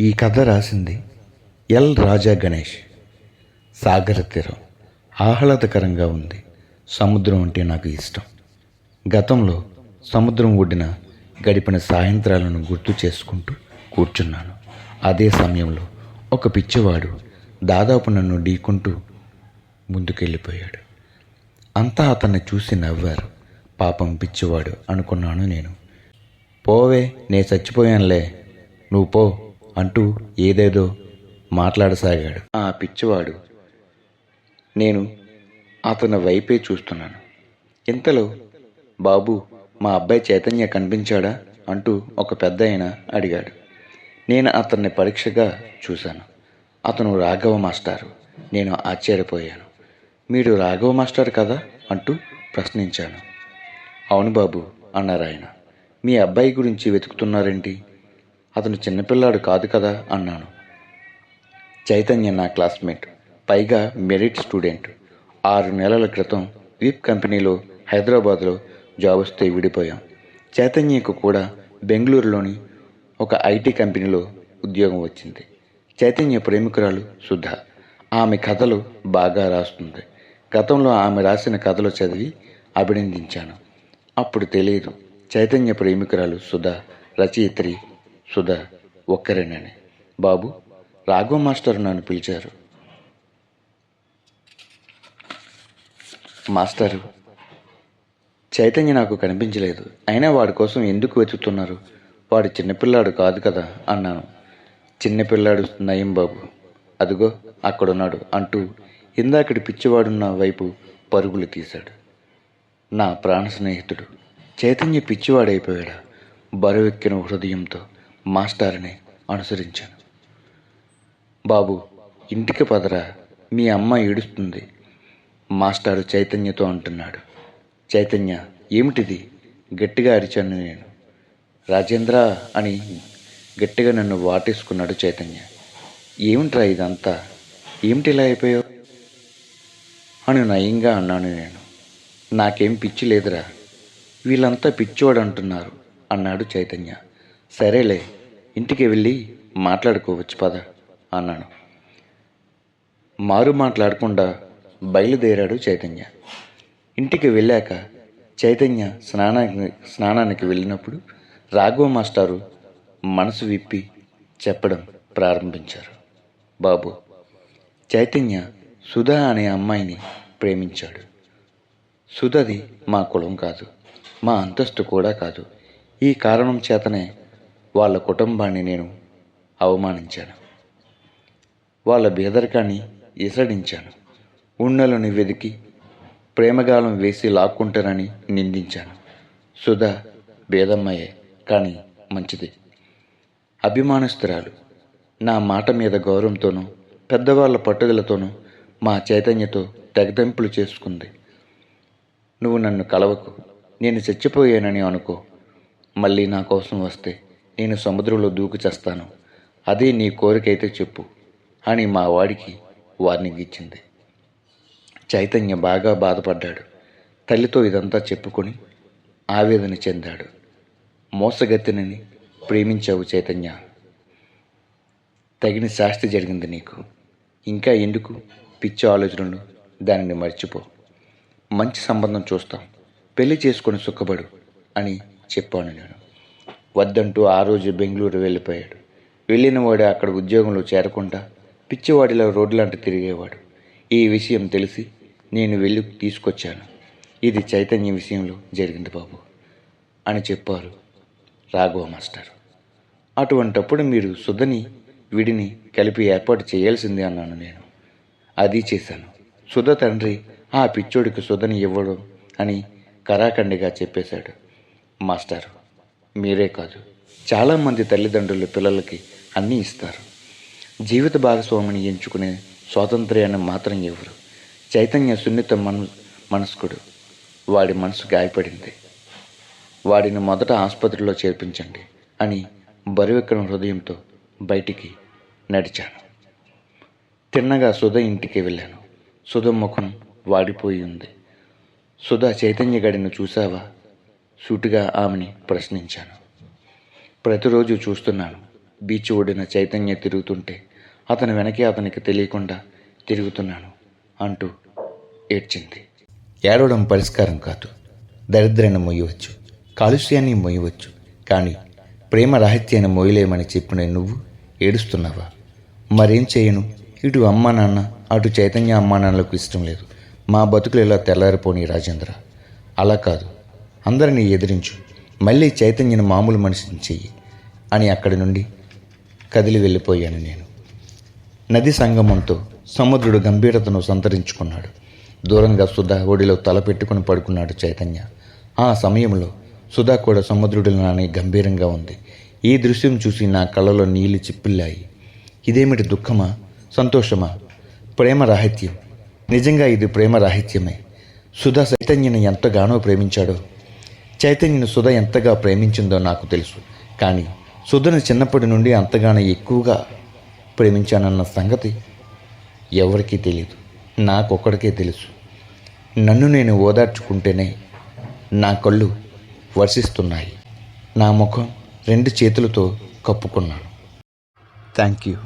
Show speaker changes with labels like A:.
A: ఈ కథ రాసింది ఎల్ రాజా గణేష్. సాగర తీరం ఆహ్లాదకరంగా ఉంది. సముద్రం అంటే నాకు ఇష్టం. గతంలో సముద్రం ఒడ్డిన గడిపిన సాయంత్రాలను గుర్తు చేసుకుంటూ కూర్చున్నాను. అదే సమయంలో ఒక పిచ్చివాడు దాదాపు నన్ను ఢీకుంటూ ముందుకెళ్ళిపోయాడు. అంతా అతన్ని చూసి నవ్వారు. పాపం పిచ్చివాడు అనుకున్నాను నేను. పోవే నే చచ్చిపోయానులే. నువ్వు పో. అంటూ ఏదేదో మాట్లాడసాగాడు. ఆ పిచ్చివాడు నేను అతని వైపే చూస్తున్నాను. ఇంతలో బాబు మా అబ్బాయి చైతన్య కనిపించాడా? అంటూ ఒక పెద్ద ఆయన అడిగాడు. నేను అతన్ని పరీక్షగా చూశాను. అతను రాఘవ మాస్టారు. నేను ఆశ్చర్యపోయాను. మీరు రాఘవ మాస్టర్ కదా? అంటూ ప్రశ్నించాను. అవును బాబు అన్నారు ఆయన. మీ అబ్బాయి గురించి వెతుకుతున్నారేంటి? అతను చిన్నపిల్లాడు కాదు కదా అన్నాను. చైతన్య నా క్లాస్మేట్ పైగా మెరిట్ స్టూడెంట్. ఆరు నెలల క్రితం వీప్ కంపెనీలో హైదరాబాద్లో జాబ్ వస్తే విడిపోయాం. చైతన్యకు కూడా బెంగళూరులోని ఒక ఐటీ కంపెనీలో ఉద్యోగం వచ్చింది. చైతన్య ప్రేమికురాలు సుధ. ఆమె కథలు బాగా రాస్తుంది. గతంలో ఆమె రాసిన కథలు చదివి అభినందించాను. అప్పుడు తెలియదు చైతన్య ప్రేమికురాలు సుధ రచయిత్రి సుధా ఒక్కరేనని. బాబు రాఘవ మాస్టర్ నన్ను పిలిచారు. మాస్టారు చైతన్య నాకు కనిపించలేదు. అయినా వాడి కోసం ఎందుకు వెతుకుతున్నారు? వాడు చిన్నపిల్లాడు కాదు కదా అన్నాను. చిన్నపిల్లాడు నయం బాబు. అదిగో అక్కడున్నాడు అంటూ ఇందాకటి పిచ్చివాడున్న వైపు పరుగులు తీశాడు. నా ప్రాణ స్నేహితుడు. చైతన్య పిచ్చివాడైపోయాడా? బరువెక్కిన హృదయంతో. మాస్టారుని అనుసరించాను. బాబు ఇంటికి పదరా మీ అమ్మ ఏడుస్తుంది. మాస్టారు చైతన్యతో అంటున్నాడు. చైతన్య ఏమిటిది? గట్టిగా అరిచాను నేను. రాజేంద్ర అని గట్టిగా నన్ను వాటేసుకున్నాడు చైతన్య. ఏమిట్రా ఇదంతా? ఏమిటి ఇలా అయిపోయావు అని నయంగా అన్నాను నేను. నాకేం పిచ్చి లేదురా. వీళ్ళంతా పిచ్చోడు అంటున్నారు అన్నాడు చైతన్య. సరేలే ఇంటికి వెళ్ళి మాట్లాడుకోవచ్చు పద అన్నాను. మారు మాట్లాడకుండా బయలుదేరాడు చైతన్య. ఇంటికి వెళ్ళాక చైతన్య స్నానానికి స్నానానికి వెళ్ళినప్పుడు రాఘవ మాస్టారు మనసు విప్పి చెప్పడం ప్రారంభించారు. బాబు చైతన్య సుధా అనే అమ్మాయిని ప్రేమించాడు. సుధది మా కులం కాదు మా అంతస్తు కూడా కాదు. ఈ కారణం చేతనే వాళ్ళ కుటుంబాన్ని నేను అవమానించాను. వాళ్ళ బేదరికాన్ని ఇసడించాను. ఉన్నలను వెతికి ప్రేమగాలం వేసి లాక్కుంటారని నిందించాను. సుధా భేదమ్మయే కానీ మంచిది. అభిమానస్తురాలు. నా మాట మీద గౌరవంతోనూ పెద్దవాళ్ళ పట్టుదలతోనూ మా చైతన్యతో తెగదెంపులు చేసుకుంది. నువ్వు నన్ను కలవకు నేను చచ్చిపోయానని అనుకో. మళ్ళీ నా కోసం వస్తే నేను సముద్రంలో దూకు చేస్తాను. అదే నీ కోరికైతే చెప్పు. అని మా వాడికి వార్నింగ్ ఇచ్చింది. చైతన్య బాగా బాధపడ్డాడు. తల్లితో ఇదంతా చెప్పుకొని ఆవేదన చెందాడు. మోసగతినని ప్రేమించావు చైతన్య. తగిన శాస్తి జరిగింది నీకు. ఇంకా ఎందుకు? పిచ్చి ఆలోచనలు. దానిని మర్చిపో. మంచి సంబంధం చూస్తాం. పెళ్ళి చేసుకొని సుఖపడు అని చెప్పాను నేను. వద్దంటూ ఆ రోజు బెంగళూరు వెళ్ళిపోయాడు. వెళ్ళిన వాడే అక్కడ ఉద్యోగంలో చేరకుండా పిచ్చివాడిలో రోడ్లంట తిరిగేవాడు. ఈ విషయం తెలిసి నేను వెళ్ళి తీసుకొచ్చాను. ఇది చైతన్య విషయంలో జరిగింది బాబు అని చెప్పారు రాఘవ మాస్టర్. అటువంటప్పుడు మీరు సుధని విడిని కలిపి ఏర్పాటు చేయాల్సింది అన్నాను నేను. అది చేశాను. సుధ తండ్రి ఆ పిచ్చోడికి సుధని ఇవ్వడం అని కరాఖండిగా చెప్పేశాడు మాస్టారు. మీరే కాదు. చాలామంది తల్లిదండ్రులు పిల్లలకి అన్నీ ఇస్తారు. జీవిత భాగస్వామిని ఎంచుకునే స్వాతంత్ర్యాన్ని మాత్రం ఇవ్వరు చైతన్య సున్నిత మన మనస్కుడు. వాడి మనసు గాయపడింది. వాడిని మొదట ఆసుపత్రిలో చేర్పించండి అని బరువెక్కన హృదయంతో బయటికి నడిచాను. తిన్నగా సుధ ఇంటికి వెళ్ళాను. సుధ ముఖం వాడిపోయి ఉంది. సుధ చైతన్య గడిని చూసావా సూటిగా ఆమెని ప్రశ్నించాను. ప్రతిరోజు చూస్తున్నాను. బీచ్ ఒడిన చైతన్య తిరుగుతుంటే అతని వెనకే అతనికి తెలియకుండా తిరుగుతున్నాను అంటూ ఏడ్చింది. ఏడవడం పరిష్కారం కాదు. దరిద్రాన్ని మొయ్యవచ్చు కాలుష్యాన్ని మొయ్యవచ్చు కానీ ప్రేమ రాహిత్యాన్ని మొయ్యలేమని చెప్పిన నువ్వు ఏడుస్తున్నావా? మరేం చేయను? ఇటు అమ్మా నాన్న అటు చైతన్య అమ్మా నాన్నలకు ఇష్టం లేదు. మా బతుకులు ఇలా తెల్లారిపోని రాజేంద్ర. అలా కాదు. అందరినీ ఎదిరించు. మళ్ళీ చైతన్యను మామూలు మనిషిని చెయ్యి. అని అక్కడి నుండి కదిలి వెళ్ళిపోయాను నేను. నది సంగమంతో సముద్రుడు గంభీరతను సంతరించుకున్నాడు. దూరంగా సుధా ఒడిలో తల పెట్టుకుని పడుకున్నాడు చైతన్య. ఆ సమయంలో సుధా కూడా సముద్రుడిలానే గంభీరంగా ఉంది. ఈ దృశ్యం చూసి నా కళ్ళలో నీళ్ళు చిప్పిల్లాయి. ఇదేమిటి దుఃఖమా? సంతోషమా? ప్రేమ రాహిత్యం. నిజంగా ఇది ప్రేమ రాహిత్యమే. సుధా చైతన్యను ఎంతగానో ప్రేమించాడో చైతన్యను సుధ ఎంతగా ప్రేమించిందో నాకు తెలుసు. కానీ సుధను చిన్నప్పటి నుండి అంతగానో ఎక్కువగా ప్రేమించానన్న సంగతి ఎవరికీ తెలియదు నాకొక్కడికే తెలుసు. నన్ను నేను ఓదార్చుకుంటేనే నా కళ్ళు వర్షిస్తున్నాయి. నా ముఖం రెండు చేతులతో కప్పుకున్నాను. Thank you.